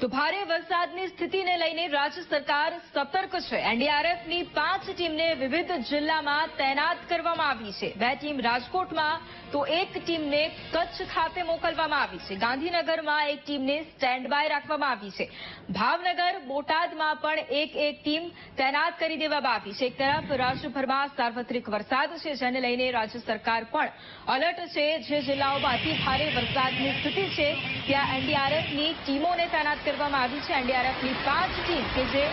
તો ભારે વરસાદની સ્થિતિને લઈને રાજ્ય સરકાર સતર્ક છે. એનડીઆરએફની પાંચ ટીમને વિવિધ જિલ્લામાં તૈનાત કરવામાં આવી છે. બે ટીમ રાજકોટમાં, તો એક ટીમને કચ્છ ખાતે મોકલવામાં આવી છે. ગાંધીનગરમાં એક ટીમને સ્ટેન્ડ બાય રાખવામાં આવી છે. ભાવનગર, બોટાદમાં પણ એક એક ટીમ તૈનાત કરી દેવામાં આવી છે. એક તરફ રાજ્યભરમાં સાર્વત્રિક વરસાદ છે, જેને લઈને રાજ્ય સરકાર પણ અલર્ટ છે. જે જિલ્લાઓમાં અતિ ભારે વરસાદની સ્થિતિ છે, ત્યાં એનડીઆરએફની ટીમોને તૈનાત કરવામાં આવી છે એનડીઆરએફની પાંચ ટીમ કે જે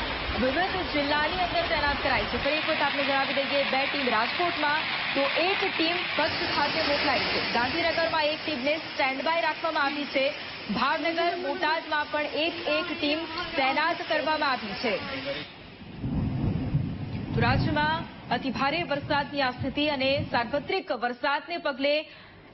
વિવિધ જિલ્લાની અંદર તૈનાત કરાઈ છે. ફરી એક વખત આપને જણાવી દઈએ, બે ટીમ રાજકોટમાં, તો એક ટીમ કચ્છ ખાતે મોકલાઈ છે. ગાંધીનગરમાં એક ટીમને સ્ટેન્ડ બાય રાખવામાં આવી છે. ભાવનગર, બોટાદમાં પણ એક એક ટીમ તૈનાત કરવામાં આવી છે. રાજ્યમાં અતિભારે વરસાદની આ સ્થિતિ અને સાર્વત્રિક વરસાદને પગલે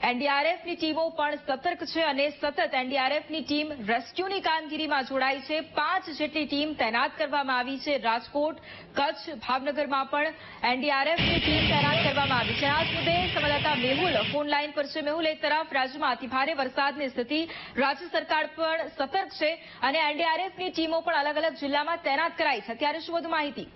એનડીઆરએફની ટીમો પણ સતર્ક છે અને સતત એનડીઆરએફની ટીમ રેસ્ક્યુની કામગીરીમાં જોડાઈ છે. પાંચ જેટલી ટીમ તૈનાત કરવામાં આવી છે. રાજકોટ, કચ્છ, ભાવનગરમાં પણ એનડીઆરએફની ટીમ તૈનાત કરવામાં આવી છે. આ મુદ્દે સંવાદદાતા મેહુલ ફોન લાઈન પર છે. મેહુલ, એક તરફ રાજ્યમાં અતિભારે વરસાદની સ્થિતિ, રાજ્ય સરકાર પણ સતર્ક છે અને એનડીઆરએફની ટીમો પણ અલગ અલગ જિલ્લામાં તૈનાત કરાઈ છે. ત્યારે શું વધુ માહિતી?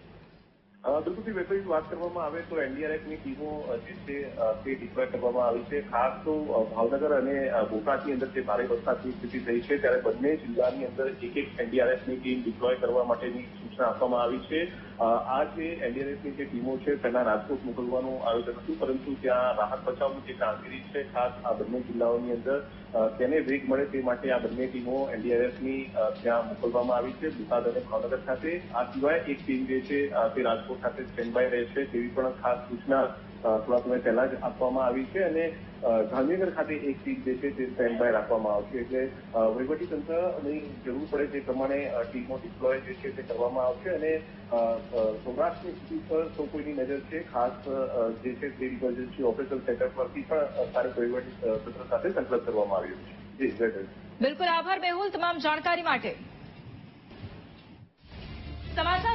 બિલકુલ વૈભવી વાત કરવામાં આવે તો એનડીઆરએફની ટીમો જે છે તે ડિપ્લોય કરવામાં આવી છે. ખાસ તો ભાવનગર અને બોટાદની અંદર જે ભારે વરસાદની સ્થિતિ થઈ છે, ત્યારે બંને જિલ્લાની અંદર એક એક એનડીઆરએફની ટીમ ડિપ્લોય કરવા માટેની સૂચના આપવામાં આવી છે. આ જે એનડીઆરએફની જે ટીમો છે તેના રાજકોટ મોકલવાનું આયોજન હતું, પરંતુ ત્યાં રાહત બચાવની જે કામગીરી છે, ખાસ આ બંને જિલ્લાઓની અંદર તેને વેગ મળે તે માટે આ બંને ટીમો એનડીઆરએફની ત્યાં મોકલવામાં આવી છે બોટાદ અને ભાવનગર ખાતે. આ સિવાય એક ટીમ જે છે તે રાજકોટ ખાતે સ્ટેન્ડ બાય રહેશે તેવી પણ ખાસ સૂચના થોડા સમય પહેલા જ આપવામાં આવી છે અને ગાંધીનગર ખાતે એક ટીમ જે છે, તે સ્ટેન્ડ બાય રાખવામાં આવશે. એટલે વહીવટી વહીવટીતંત્રની જરૂર પડે તે પ્રમાણે ટીમો ડિપ્લોય જે છે, તે કરવામાં આવશે અને સૌરાષ્ટ્રની સ્થિતિ પર સૌ કોઈની નજર છે? ખાસ જે છે તે ઇમરજન્સી ઓપરેશન સેન્ટર પરથી પણ સ્થાનિક વહીવટી સાથે સંકલન કરવામાં આવ્યું છે. જી બિલકુલ આભાર મેહુલ તમામ જાણકારી માટે. સમાચાર